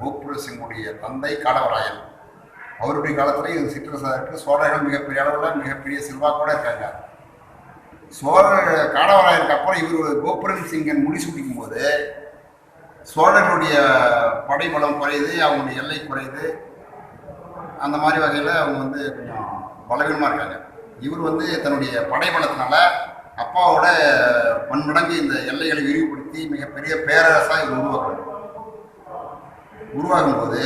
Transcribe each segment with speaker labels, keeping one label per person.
Speaker 1: கோகுல சிங்குடைய தந்தை காடவராயன். அவருடைய காலத்துல இது சிற்றரசருக்கு சோழர்கள் மிகப்பெரிய அளவில் மிகப்பெரிய செல்வாக்கோட இருக்காங்க. சோழர் காடவராயருக்கு அப்புறம் இவர் கோபுரன் சிங்கன் முடிசூட்டிக்கும் போது சோழர்களுடைய படைபலம் குறையுது அவங்களுடைய எல்லை குறையுது. அந்த மாதிரி வகையில் அவங்க வந்து கொஞ்சம் பலவீனமாக இருக்காங்க. இவர் வந்து தன்னுடைய படைபலத்தினால அப்பாவோட பன்மடங்கு இந்த எல்லைகளை விரிவுபடுத்தி மிகப்பெரிய பேரரசாக இவர் உருவாக்குறாரு. உருவாகும் போது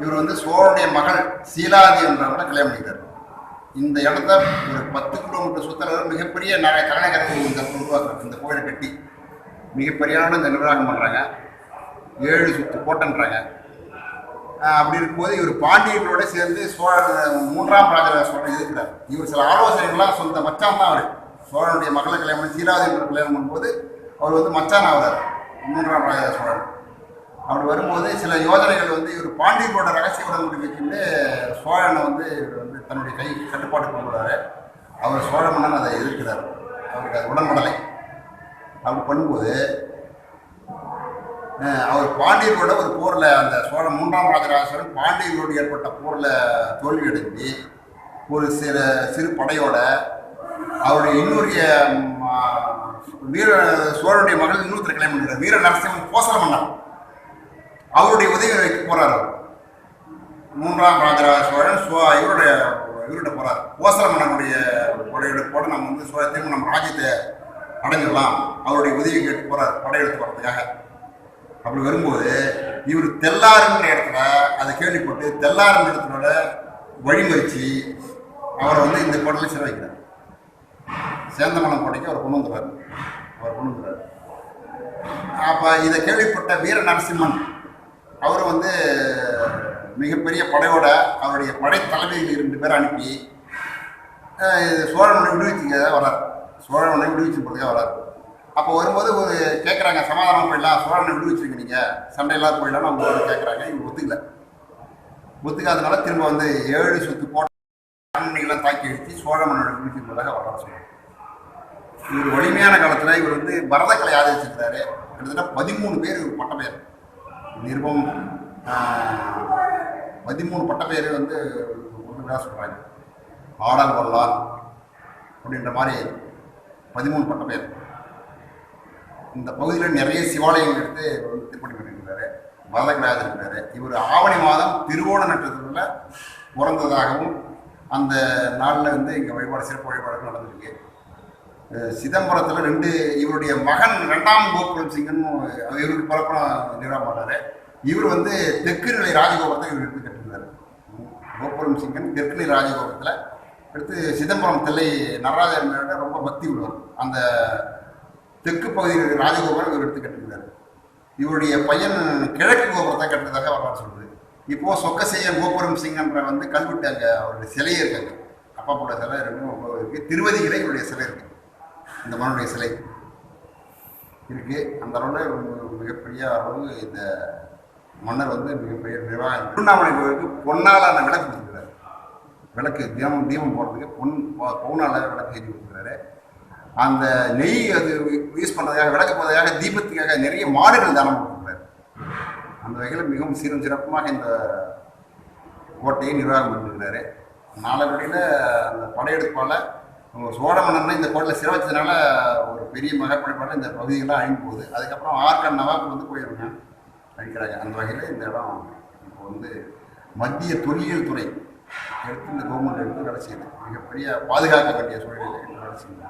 Speaker 1: இவர் வந்து சோழனுடைய மகள் சீலாதி என்றவரை கல்யாணம் பண்ணிக்கிறார் இந்த இடத்த ஒரு பத்து கிலோமீட்டர் சுத்தளவு மிகப்பெரிய நகை தலைநகரத்தை இந்த உருவாக்குறாங்க இந்த கோயிலை கட்டி மிகப்பெரியான இந்த நிர்வாகம் பண்ணுறாங்க ஏழு சுத்து கோட்டைன்றாங்க. அப்படி இருக்கும்போது இவர் பாண்டியர்களோட சேர்ந்து சோழ மூன்றாம் ராஜராஜ சோழன் இருக்கிறார் இவர் சில ஆலோசனைகள்லாம் சொந்த மச்சான் தான் அவர். சோழனுடைய மகளை கல்யாணம் பண்ணி சீராதி என்ற கல்யாணம் பண்ணும்போது அவர் வந்து மச்சான் ஆகிறார் மூன்றாம் ராஜராஜ சோழன். அப்படி வரும்போது சில யோஜனைகள் வந்து இவர் பாண்டியர்களோட ரகசிய உடன்படி சோழனை வந்து இவர் வந்து தன்னுடைய கை கட்டுப்பாடு கொண்டு அவர் சோழ மன்னன் அதை எதிர்க்கிறார். அவருக்கு அது உடன்படலை. அப்படி பண்ணும்போது அவர் பாண்டியர்களோட ஒரு போரில் அந்த சோழ மூன்றாம் ராஜராஜேஸ்வரன் பாண்டியர்களோடு ஏற்பட்ட போரில் தோல்வி அடைஞ்சு ஒரு சிறு சிறு படையோட அவருடைய இன்னொரு வீர சோழனுடைய மகள் இன்னொருத்தர் கல்யாணம் பண்ணுறார் வீர நரசிம்மன் கோசல மன்னர் அவருடைய உதவிக்கு போறாரு. மூன்றாம் ராஜராஜ சோழன் சோ இவருடைய இவருடைய போறார். கோசல மன்னனுடைய படையோட போட நம்ம வந்து சோழ திரும்ப நம்ம ராஜ்யத்தை அடைஞ்சிடலாம். அவருடைய உதவி கேட்டு போறார் படையெடுத்து போறதுக்காக. அப்படி வரும்போது இவர் தெல்லாருங்கிற இடத்துல அதை கேள்விப்பட்டு தெல்லாருங்க இடத்துல வழிமறிச்சு அவரை வந்து இந்த கோட்டையில் சிறை வைக்கிறார். சேந்தமலம் கோட்டைக்கு அவர் கொண்டு வந்துடுறாரு. அவர் கொண்டு வந்துடுறாரு. அப்போ இதை கேள்விப்பட்ட வீர நரசிம்மன் அவர் வந்து மிகப்பெரிய படையோட அவருடைய படை தளபதிகள் இரண்டு பேரை அனுப்பி இது சோழமனை விடுவிச்சுங்க வரார் சோழமனை விடுவிச்சு போகிறதுக்காக வரார் அப்போ வரும்போது ஒரு கேட்குறாங்க சமாதானம் போயிடலாம் சோழனை விடுவிச்சிருங்க நீங்கள் சண்டை இல்லாத போயிடலாம்னு அவங்க வந்து கேட்குறாங்க இவங்க ஒத்துக்கல. ஒத்துக்காதனால திரும்ப வந்து ஏழு சுத்து போட்ட தாக்கி அடித்து சோழமனோட விடுவிச்சு போதாக வர சொல்லுவாங்க இவர் வலிமையான காலத்தில் இவர் வந்து பரதக்கலை ஆதரிச்சிருக்கிறாரு. கிட்டத்தட்ட பதிமூணு பேர் இவர் பேர் நிருபம் பதிமூணு பட்டப்பெயர் வந்து ஒன்றுதான் சொல்கிறாங்க ஆடல் வல்லார் அப்படின்ற மாதிரி பதிமூணு பட்டப்பெயர் இந்த பகுதியில் நிறைய சிவாலயங்கள் எடுத்து வந்து திருப்பணி பண்ணியிருக்கிறாரு பரதக்கலையாக இருக்கிறாரு இவர் ஆவணி மாதம் திருவோண நட்சத்திரத்தில் பிறந்ததாகவும் அந்த நாளில் வந்து இங்கே வழிபாடு சிறப்பு வழிபாடுகள் நடந்திருக்கு. சிதம்பரத்தில் ரெண்டு இவருடைய மகன் ரெண்டாம் கோகுலம் சிங்கன்னு இவருக்கு பரப்பலாம் நிர்வாகம் பண்ணாரு இவர் வந்து தெற்கு நிலை ராஜகோபுரத்தை இவர் எடுத்து கட்டிருந்தார் கோபுரம் சிங்கன் தெற்கு நிலை ராஜகோபுரத்தில் எடுத்து சிதம்பரம் தில்லை நடராஜன் ரொம்ப பக்தி உள்ளவர். அந்த தெற்கு பகுதியில் இருக்கிற ராஜகோபுரம் இவர் எடுத்து கட்டிருந்தார் இவருடைய பையன் கிழக்கு கோபுரத்தை கட்டுறதாக வரலாறு சொல்லுது. இப்போ சொக்கசெய்யன் கோபுரம் சிங்கன்ற வந்து கல்வெட்டு அங்கே அவருடைய சிலையே இருக்காங்க. அப்பா போட சிலை ரெண்டும் ரொம்ப இருக்கு. திருவதிகளை இவருடைய சிலை இருக்கு. இந்த மனுடைய சிலை. இருக்கு. அந்த அளவில் மிகப்பெரிய அளவு இந்த மன்னர் வந்து மிகப்பெரிய நிர்வாகம் திருவண்ணாமலை கோயிலுக்கு பொன்னாலான விளக்கு கொடுத்துருக்காரு விளக்கு தீபம் தீபம் போடுறதுக்கு பொன் பொண்ணால் விளக்கு ஏற்றி கொடுத்துருக்காரு அந்த நெய் அது யூஸ் பண்ணுறதுக்காக விளக்கு போடுறதுக்காக தீபத்துக்காக நிறைய மாடுகள் தானம் கொடுத்துருக்காரு அந்த வகையில் மிகவும் சீரும் சிறப்புமாக இந்த கோட்டையை நிர்வாகம் பண்ணிருக்கிறாரு நாளடியில் அந்த படையெடுப்பால் அவங்க சோழ மன்னன் இந்த கோட்டையில் சிறை வச்சதுனால ஒரு பெரிய மகப்படைப்பால் இந்த பகுதிகள்லாம் அழிந்து போகுது. அதுக்கப்புறம் ஆர்கன் நவாப் வந்து போயிருங்க. அழிக்கிறாங்க. அந்த வகையில் இந்த இடம் இப்போ வந்து மத்திய தொல்லியல் துறை எடுத்து இந்த கவர்மெண்ட் எடுத்து வேலை செய்யுது. மிகப்பெரிய பாதுகாக்க வேண்டிய சூழலில் எடுத்து வேலை செய்யுது.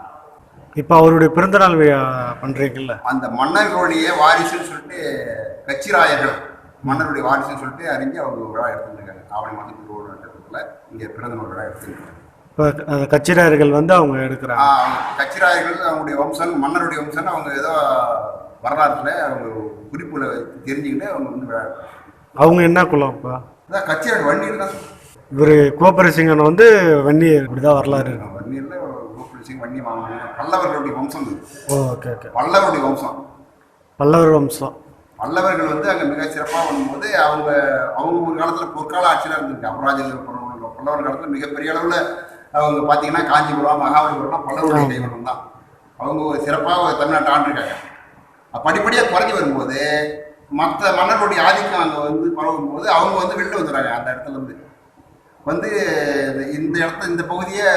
Speaker 2: இப்போ அவருடைய பிறந்தநாள் விழா பண்றீங்கல்ல?
Speaker 1: அந்த மன்னர்களுடைய வாரிசுன்னு சொல்லிட்டு கச்சிராயர்கள் மன்னருடைய வாரிசுன்னு சொல்லிட்டு அறிஞ்சு அவங்க ஒரு விழா எடுத்துருக்காங்க ஆவணி மாதம் திருவோண நட்சத்திரத்தில் இங்கே பிறந்த ஒரு விழா எடுத்துருக்காங்க
Speaker 2: இப்போ கச்சிராயர்கள் வந்து அவங்க எடுக்கிறாங்க.
Speaker 1: கச்சிராயர்கள் அவங்களுடைய வம்சம் மன்னருடைய வம்சம்னு அவங்க ஏதோ வரலாற்றில் அவங்க குறிப்புகளை தெரிஞ்சுக்கிட்டு அவங்க வந்து.
Speaker 2: அவங்க என்ன குலம் இப்போ
Speaker 1: அதான் கச்சிராயர் வன்னியில் தான்.
Speaker 2: இவர் கோபரசிங்கன் வந்து வன்னியர் இப்படிதான் வரலாறு இருக்கு.
Speaker 1: வன்னியில் கோகுல் சிங் வன்னி பல்லவர்களுடைய வம்சம்
Speaker 2: ஓகே ஓகே
Speaker 1: பல்லவருடைய வம்சம்.
Speaker 2: பல்லவர் வம்சம்.
Speaker 1: பல்லவர்கள் வந்து அங்கே மிக சிறப்பாக பண்ணும்போது அவங்க அவங்க ஒரு காலத்தில் பொற்கால ஆட்சியில் இருந்திருக்கு அபராஜ பல்லவர் காலத்தில் மிகப்பெரிய அளவில் அவங்க பார்த்தீங்கன்னா காஞ்சிபுரம் மகாபலிபுரம்லாம் பல்லவருடைய கைவனம் தான் அவங்க ஒரு சிறப்பாக தமிழ்நாட்டை ஆண்டிருக்காங்க. படிப்படியாக குறைஞ்சி வரும்போது மற்ற மன்னர்களுடைய ஆதிக்கம் அங்கே வந்து பரவும் போது அவங்க வந்து வெளில வந்துடுறாங்க அந்த இடத்துல இருந்து. வந்து இந்த- இடத்த இந்த பகுதியை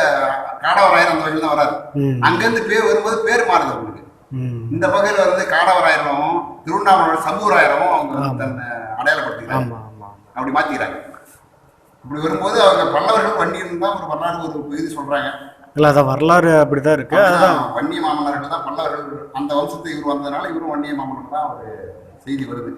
Speaker 1: காடவராயர் அந்த வகையில் தான் வராரு.
Speaker 2: ம்.
Speaker 1: அங்கேருந்து பேர் வரும்போது பேர் மாறுது அவங்களுக்கு. இந்த வகையில் வந்து காடவராயரும் திருவண்ணாமலை சம்பூராயரும் அவங்க. தன்னை அடையாளப்படுத்திக்கிறாங்க. அப்படி மாற்றிக்கிறாங்க இப்படி வரும்போது அவங்க பல்லவர்கள் வன்னியர்கள் தான் ஒரு வரலாறு ஒரு பகுதி சொல்கிறாங்க
Speaker 2: இல்லை அதான் வரலாறு அப்படி தான் இருக்கு. அதுதான்
Speaker 1: வன்னிய மாமன்னர்கள் தான் பல்லவர்கள் அந்த வம்சத்தை இவர் வந்ததுனால இவரும் வன்னிய மாமன்னர் தான் ஒரு செய்தி வருது.